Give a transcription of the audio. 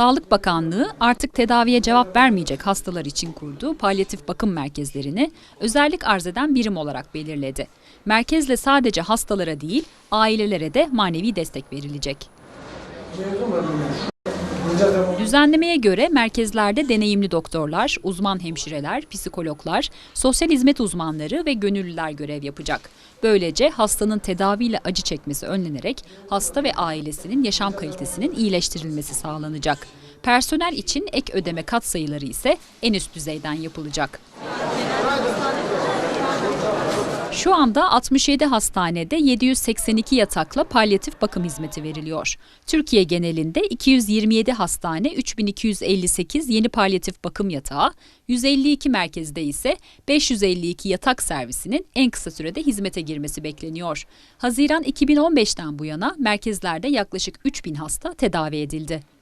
Sağlık Bakanlığı artık tedaviye cevap vermeyecek hastalar için kurduğu palyatif bakım merkezlerini özellik arz eden birim olarak belirledi. Merkezle sadece hastalara değil, ailelere de manevi destek verilecek. Düzenlemeye göre merkezlerde deneyimli doktorlar, uzman hemşireler, psikologlar, sosyal hizmet uzmanları ve gönüllüler görev yapacak. Böylece hastanın tedaviyle acı çekmesi önlenerek hasta ve ailesinin yaşam kalitesinin iyileştirilmesi sağlanacak. Personel için ek ödeme katsayıları ise en üst düzeyden yapılacak. Şu anda 67 hastanede 782 yatakla palyatif bakım hizmeti veriliyor. Türkiye genelinde 227 hastane 3258 yeni palyatif bakım yatağı, 152 merkezde ise 552 yatak servisinin en kısa sürede hizmete girmesi bekleniyor. Haziran 2015'ten bu yana merkezlerde yaklaşık 3000 hasta tedavi edildi.